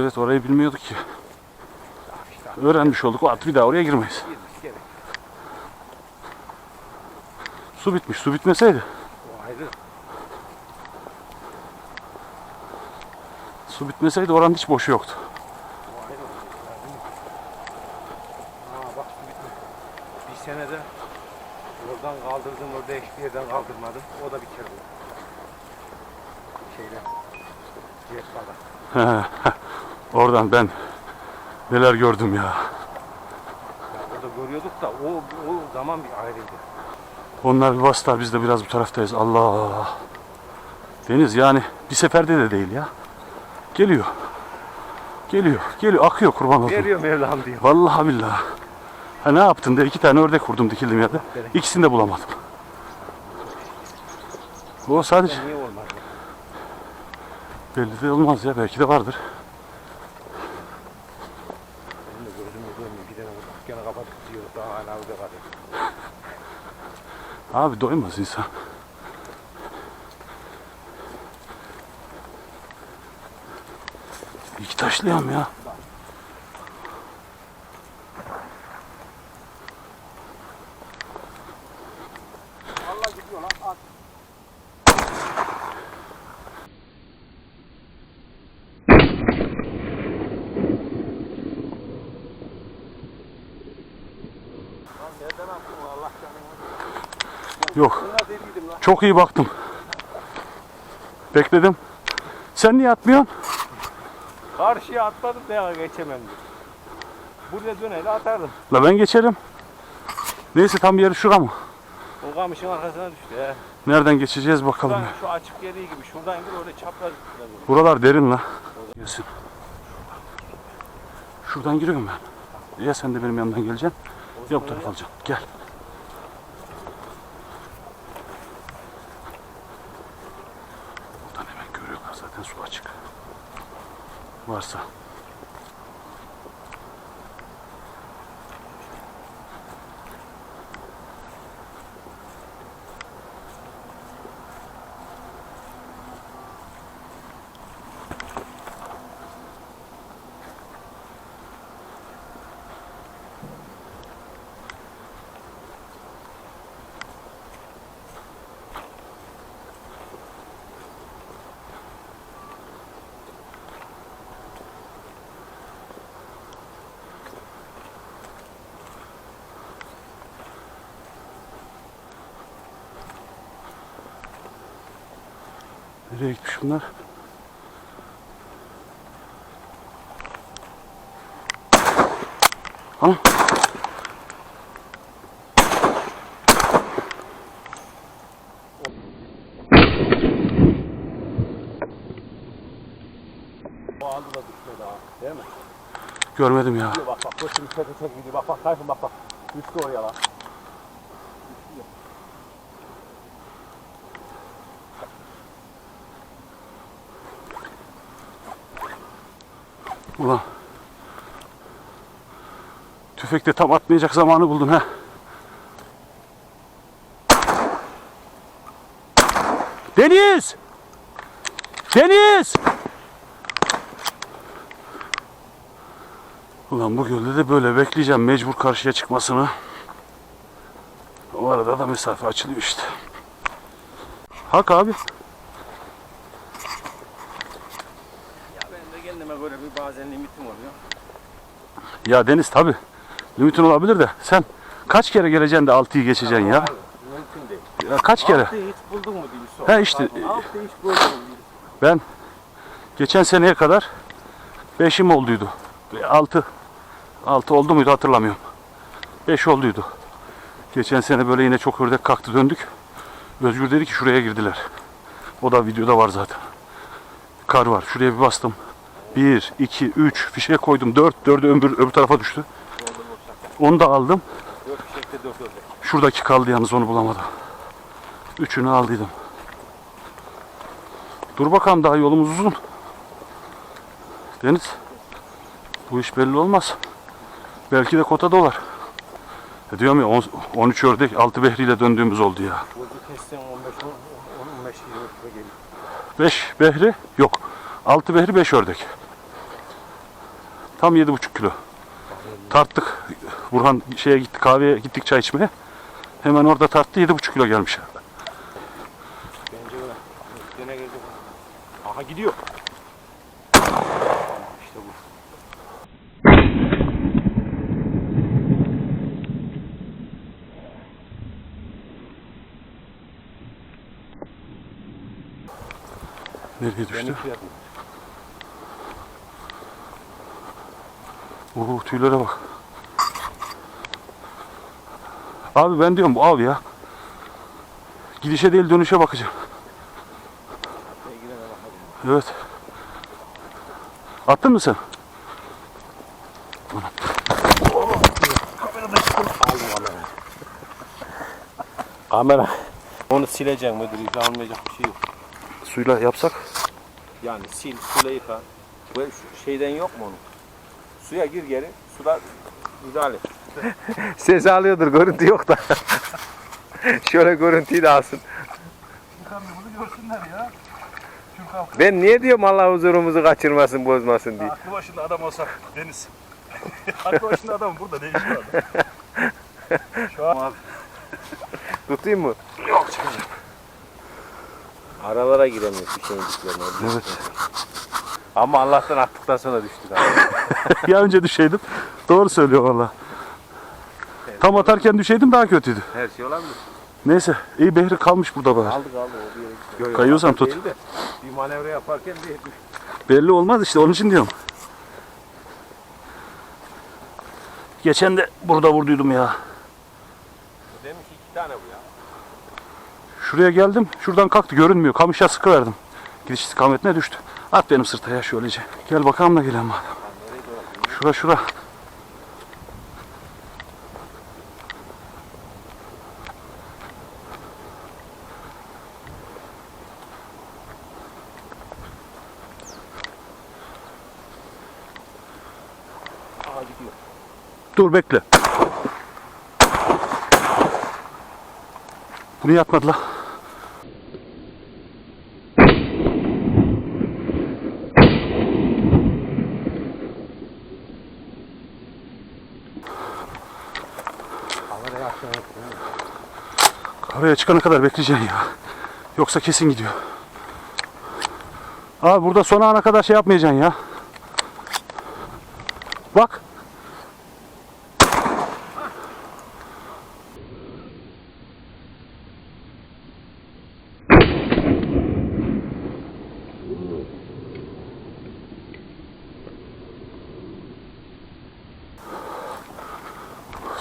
Evet orayı bilmiyorduk ki. Öğrenmiş olduk. At bir daha oraya girmeyiz. Su bitmiş. Su bitmeseydi. Su bitmeseydi oranın hiç boşu yoktu. Bir senede oradan kaldırdım orada hiçbir yerden kaldırmadım. O da bir kere oldu. Şeyle. Cihet baba. Oradan ben neler gördüm ya. Orada görüyorduk da o, o zaman bir ayrıydı. Onlar bir bastılar biz de biraz bu taraftayız. Allah. Deniz yani bir seferde de değil ya. Geliyor. Geliyor. Geliyor. Akıyor kurban olsun. Veriyor Mevlam diyor. Vallahi billahi. Ha ne yaptın de iki tane ördek vurdum dikildim yerde. İkisini de bulamadım. O sadece Niye olmaz? belli de olmaz ya belki de vardır. Benim de gözüm görmüyor. Gidene bak gene kapatıp diyor. Daha hala orada kalıyor. Abi doymaz insan. İki taşlayam ya. Allah gidiyor lan. At. Lan nereden attın Allah canını? Yok. Çok iyi baktım. Bekledim. Sen niye atmıyorsun? Karşıya atladım da ya geçemem. Buraya döneyle atardım. La ben geçerim. Neyse tam yeri şura mı? O kamışın arkasına düştü he. Nereden geçeceğiz bakalım. Şuradan ya. şu açık yeri gibi şuradan gir orada çapraz. Buralar derin la. Gelsin. Şuradan giriyorum ben. Ya sen de benim yanımdan geleceksin. Ya bu tarafa alacaksın. Gel. Zaten su açık. Varsa. Nereye gitmiş bunlar? Ana. Görmedim ya. Bak bak. Koşun teke tek gidiyor. Bak bak Tayfun bak bak. Düştü oraya lan. Ulan. Tüfekte tam atmayacak zamanı buldun ha. Deniz! Deniz! Ulan bu gölde de böyle bekleyeceğim mecbur karşıya çıkmasını. O arada da mesafe açılıyor işte. Hak abi. Göre bir bazen limitim oluyor. Ya Deniz tabi. Limitin olabilir de sen kaç kere geleceksin de 6'yı geçeceksin ya? Hayır, Mümkün değil. ya kaç kere? Altıyı hiç buldun mu diye sor. He işte, Pardon, Altıyı hiç buldun mu diye. Ben geçen seneye kadar 5'im olduydu. 6 6 oldu muydu hatırlamıyorum. 5 olduydu. Geçen sene böyle yine çok ördek kalktı döndük. Özgür dedi ki şuraya girdiler. O da videoda var zaten. Kar var. Şuraya bir bastım. 1, 2, 3 fişe koydum. 4, 4'ü öbür, öbür tarafa düştü. Onu da aldım. Fişekte. Şuradaki kaldı yalnız onu bulamadım. Üçünü aldıydım. Dur bakalım daha yolumuz uzun. Deniz. Bu iş belli olmaz. Belki de kota dolar. E diyorum ya on- 13 ördek 6 behriyle döndüğümüz oldu ya. Burcu kessen 15 10 15 20 kilo geliyor. 5 behri yok. 6 behri 5 ördek. Tam 7,5 kilo. Tarttık. Burhan şeye gitti kahveye gittik çay içmeye. Hemen orada tarttı 7,5 kilo gelmiş. Bence öyle. Gene geldi. Aha gidiyor. Nereye düştü? Benimki yapma. Oo tüylere bak. Abi ben diyorum bu av ya. Gidişe değil dönüşe bakacağım. Evet. Attın mı sen? Kamera. Onu sileceğim müdür. Almayacak bir şey yok. Suyla yapsak. Yani sil, suyla yıka. Bu şeyden yok mu onun? Suya gir geri, suda müdahale. Ses alıyordur, görüntü yok da. Şöyle görüntüyü de alsın. bunu görsünler ya. Türk halkı. Ben niye diyorum Allah huzurumuzu kaçırmasın, bozmasın diye. Aklı başında adam olsak Deniz. Aklı başında adam burada değişiyor adam. Şu an abi. Tutayım mı? Yok çıkacağım. Aralara giremiyor bir şeyin diplerine. Evet. Ama Allah'tan attıktan sonra düştük abi. ya önce düşeydim. Doğru söylüyor valla. Tam atarken düşeydim daha kötüydü. Her şey olabilir. Neyse iyi Behri kalmış burada bari. Aldık aldık o bir yere gitti. Kayıyorsan tut. Değil de Bir manevra yaparken bir. Belli olmaz işte onun için diyorum. Geçen de burada vurduydum ya. Demiş ki iki tane bu ya. Şuraya geldim. Şuradan kalktı görünmüyor. Kamışa sıkı verdim. Gidiş istikametine düştü. At benim sırta ya şöylece. Gel bakalım da gelelim madem. Şura şura. Dur bekle. Bunu yapmadı Karaya çıkana kadar bekleyeceksin ya. Yoksa kesin gidiyor. Abi burada son ana kadar şey yapmayacaksın ya. Bak.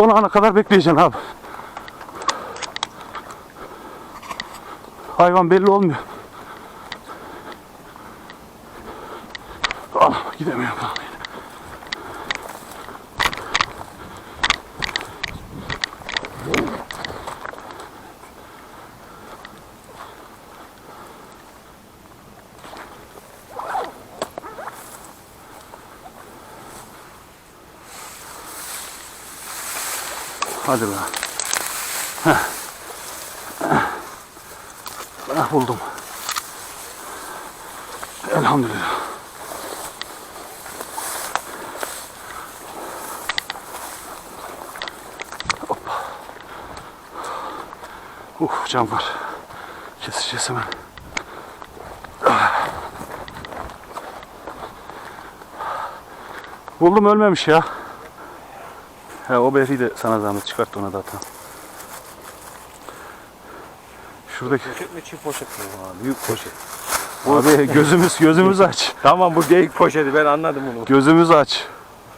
Son ana kadar bekleyeceksin abi. Hayvan belli olmuyor. Ah, gidemiyorum. Hadi be. Heh. Ah, buldum. Elhamdülillah. Hoppa. Uh cam var. Keseceğiz hemen. Buldum ölmemiş ya. He, o beri de sana zahmet çıkart ona da atalım. Şuradaki Poşet mi çift poşet mi? Aa, büyük poşet. Abi gözümüz gözümüz aç. Tamam bu geyik poşeti ben anladım bunu. Gözümüz aç.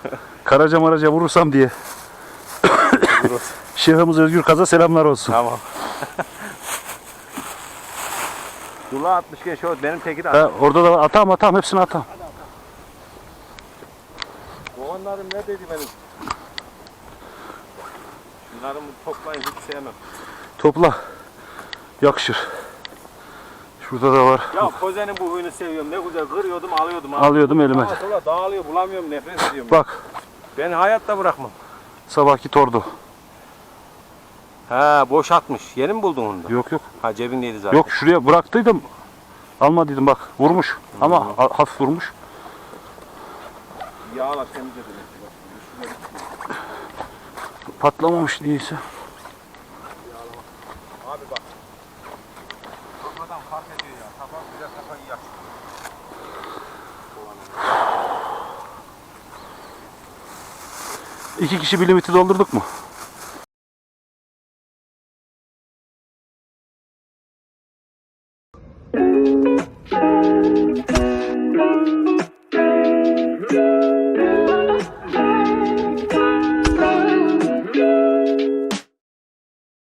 Karaca maraca vurursam diye. Şehimiz Özgür Kaza selamlar olsun. tamam. Dula 60 geç o benim teki de orada da atam atam hepsini atam. Kovanlarım ne dedi benim? Şunlarımı toplayın hiç sevmem. Topla. Yakışır. Şurada da var. Ya kozenin bu huyunu seviyorum. Ne güzel kırıyordum alıyordum. Alıyordum elime. Sağa sola dağılıyor bulamıyorum nefret ediyorum. Bak Ben hayatta bırakmam. sabahki tordu. Ha boş atmış. Yeni mi buldun onu da? Yok yok. Ha cebindeydi zaten. Yok şuraya bıraktıydım. Almadıydım bak. Vurmuş. Ama ha- hafif vurmuş. Yağla temizle demek ki. Bak, üstüne bir- Patlamamış değilse. Abi bak. Kafadan fark ediyor ya. Kafa güzel kafa iyi açıyor. İki kişi bir limiti doldurduk mu?